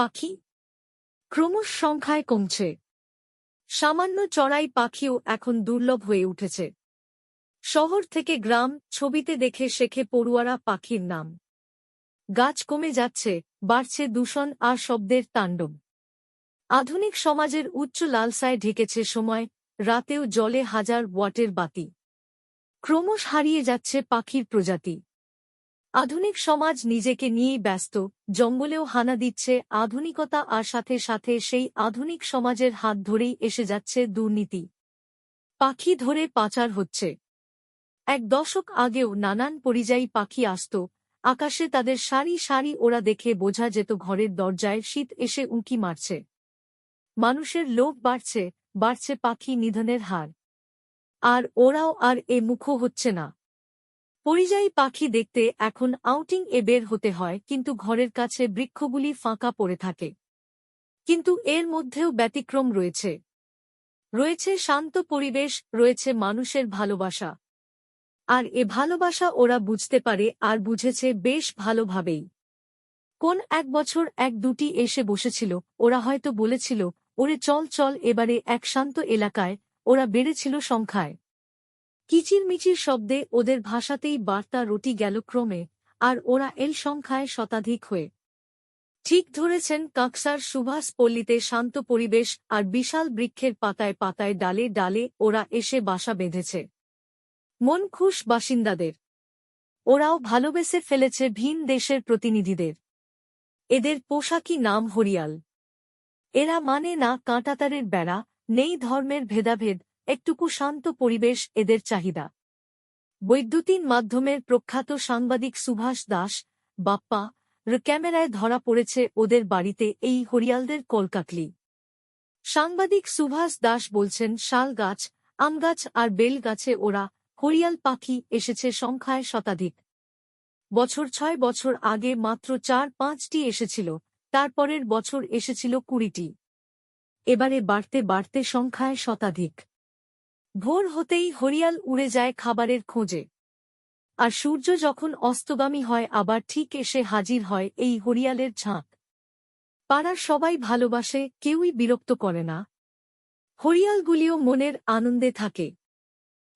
পাখি? ক্রমশ সংখ্যায় কমছে। সামান্য চড়াই পাখিও এখন দুর্লভ হয়ে উঠেছে। শহর থেকে গ্রাম ছবিতে দেখে শেখে পড়ুয়ারা পাখির নাম। গাছ কমে যাচ্ছে, বাড়ছে দূষণ আর শব্দের তাণ্ডব। আধুনিক সমাজের উচ্চ লালসায় ঢেকেছে সময়, রাতেও জলে হাজার ওয়াটের বাতি। ক্রমশ হারিয়ে যাচ্ছে পাখির প্রজাতি। আধুনিক সমাজ নিজেকে নিয়েই ব্যস্ত, জঙ্গলেও হানা দিচ্ছে, আধুনিকতা আর সাথে সাথে সেই আধুনিক সমাজের হাত ধরেই এসে যাচ্ছে দুর্নীতি। পাখি ধরে পাচার হচ্ছে। এক দশক আগেও নানান পরিযায়ী পাখি আসত, আকাশে তাদের সারি সারি ওরা দেখে বোঝা যেত ঘরের দরজায় শীত এসে উঁকি মারছে। মানুষের লোভ বাড়ছে বাড়ছে পাখি নিধনের হার। আর ওরাও আর এ মুখো হচ্ছে না। পরিযায়ী পাখি দেখতে এখন আউটিং এ বের হতে হয়, কিন্তু ঘরের কাছে বৃক্ষগুলি ফাঁকা পড়ে থাকে। কিন্তু এর মধ্যেও ব্যতিক্রম রয়েছে। রয়েছে শান্ত পরিবেশ, রয়েছে মানুষের ভালোবাসা। আর এ ভালোবাসা ওরা বুঝতে পারে আর বুঝেছে বেশ ভালোভাবেই। কোন এক বছর এক দুটি এসে বসেছিল, ওরা হয়তো বলেছিল, ওরে চল চল, এবারে এক শান্ত এলাকায়, ওরা বেড়েছিল সংখ্যায়। কিচিরমিচির শব্দে ওদের ভাষাতেই বার্তা রটি গেল ক্রমে, আর ওরা এল সংখ্যায় শতাধিক হয়ে। ঠিক ধরেছেন কাকসার সুভাষ পল্লীতে শান্ত পরিবেশ আর বিশাল বৃক্ষের পাতায় পাতায় ডালে ডালে ওরা এসে বাসা বেঁধেছে। মন খুশ বাসিন্দাদের। ওরাও ভালোবেসে ফেলেছে ভিন দেশের প্রতিনিধিদের। এদের পোশাকি নাম হরিয়াল। এরা মানে না কাঁটাতারের বেড়া, নেই ধর্মের ভেদাভেদ একটুকু শান্ত পরিবেশ এদের চাহিদা। বৈদ্যুতিন মাধ্যমের প্রখ্যাত সাংবাদিক সুভাষ দাস, বাপ্পা, র ক্যামেরায় ধরা পড়েছে ওদের বাড়িতে এই হরিয়ালদের কলকাকলি। সাংবাদিক সুভাষ দাস বলছেন, শাল গাছ আমগাছ আর বেল গাছে ওরা হরিয়াল পাখি এসেছে সংখ্যায় শতাধিক। বছর ছয় বছর আগে মাত্র চার পাঁচটি এসেছিল, তারপরের বছর এসেছিল কুড়িটি। এবারে বাড়তে বাড়তে সংখ্যায় শতাধিক। ভোর হতেই হরিয়াল উড়ে যায় খাবারের খোঁজে। আর সূর্য যখন অস্তগামী হয়, আবার ঠিক এসে হাজির হয় এই হরিয়ালের ঝাঁক। পাড়ার সবাই ভালোবাসে, কেউই বিরক্ত করে না। হরিয়ালগুলিও মনের আনন্দে থাকে।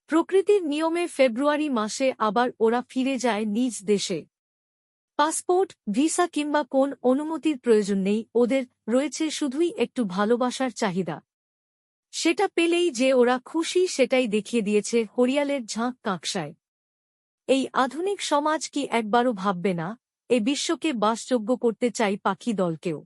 প্রকৃতির নিয়মে ফেব্রুয়ারি মাসে আবার ওরা ফিরে যায় নিজ দেশে। পাসপোর্ট, ভিসা কিংবা কোন অনুমতির প্রয়োজন নেই, ওদের রয়েছে শুধুই একটু ভালোবাসার চাহিদা। সেটা পেলেই যে ওরা খুশি সেটাই দেখিয়ে দিয়েছে হরিয়ালের ঝাঁক কাঁকসায়। এই আধুনিক সমাজ কি একবারও ভাববে না? এ বিশ্বকে বাসযোগ্য করতে চাই পাখি দলকেও।